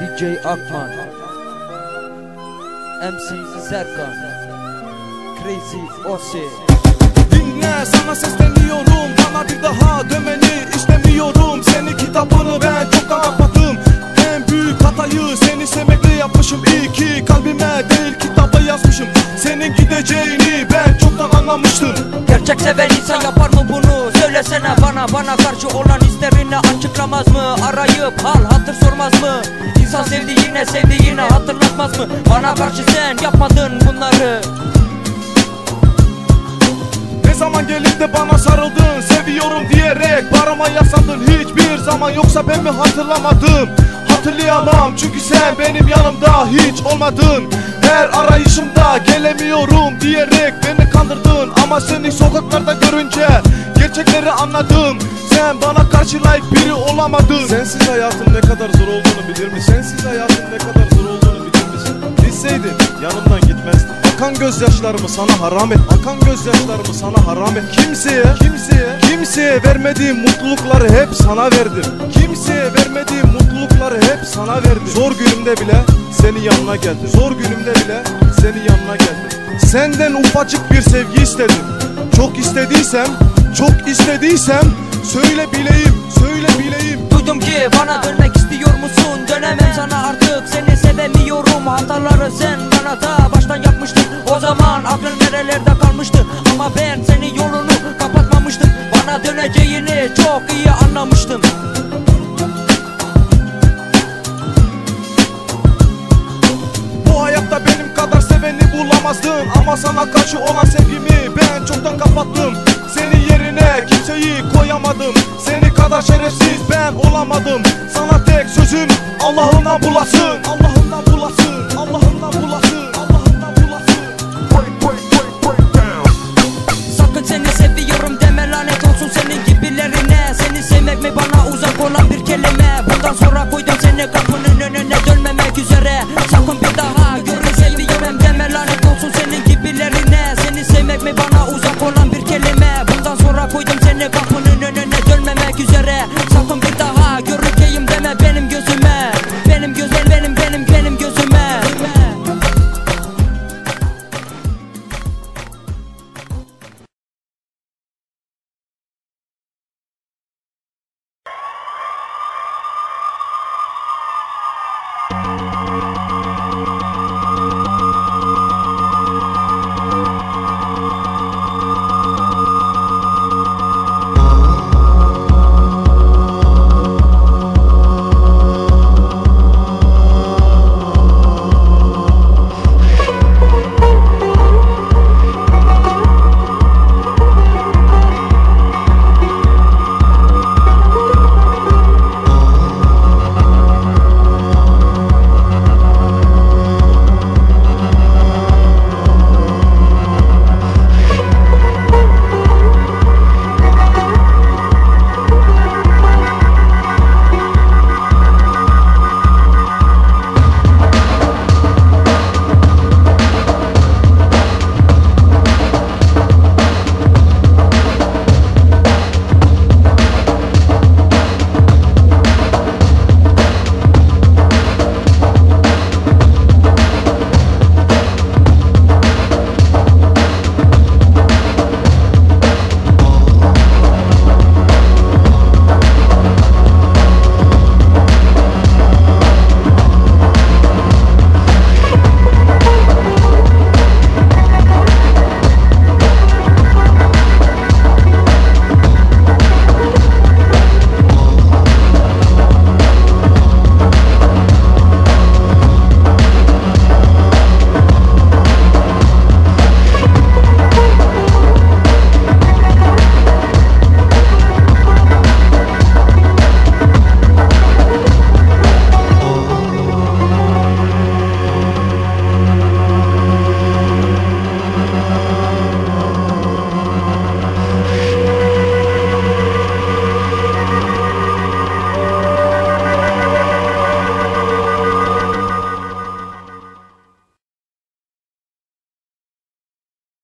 DJ Akman. MC Serkan Crazy Ose. Dinle sana sesleniyorum. Bana bir daha dönmeni istemiyorum. Seni kitabını ben çoktan kapattım En büyük hatayı seni sevmekle yapmışım. İyi ki kalbime değil kitaba yazmışım. Senin gideceğini ben çoktan anlamıştım. Gerçek seven insan yapar mı bunu? Söylesene bana bana karşı olan hislerini açıklamaz mı? Arayıp hal hatır sormaz mı? İnsan sevdiğine sevdiğini hatırlatmaz mı? Bana karşı sen yapmadın bunları Ne zaman gelip de bana sarıldın Seviyorum diyerek barıma yaslandın Hiçbir zaman yoksa ben mi hatırlamadım Hatırlayamam çünkü sen benim yanımda hiç olmadın. Her arayışımda gelemiyorum diyerek beni kandırdın. Ama seni sokaklarda görünce gerçekleri anladım. Sen bana karşı layık biri olamadın. Sensiz hayatın ne kadar zor olduğunu bilir misin? Sensiz hayatın ne kadar zor olduğunu bilir misin? Bilseydin yanımdan gitmezdin Akan gözyaşlarımı sana haram et. Akan gözyaşlarımı sana haram et. Kimseye, kimseye, kimseye vermediğim mutlulukları hep sana verdim. Kimseye vermediğim mutlulukları hep sana verdim. Zor günümde bile senin yanına geldim. Zor günümde bile senin yanına geldim. Senden ufacık bir sevgi istedim. Çok istediysem, çok istediysem Söyle bileyim, söyle bileyim. Duydum ki bana dönmek istiyor musun? Dönemem sana artık. Seni sevemiyorum. Hataları sen bana da baştan yapmıştın o zaman aklın nerelerde kalmıştı? Ama ben senin yolunu kapatmamıştım. Bana döneceğini çok iyi anlamıştım. Bu hayatta benim kadar seveni bulamazdın Ama sana karşı olan sevgimi ben çoktan kapattım. Senin yerine kimseyi koyamadım. Seni kadar şerefsiz ben olamadım. Sana tek sözüm Allah'ına bulasın.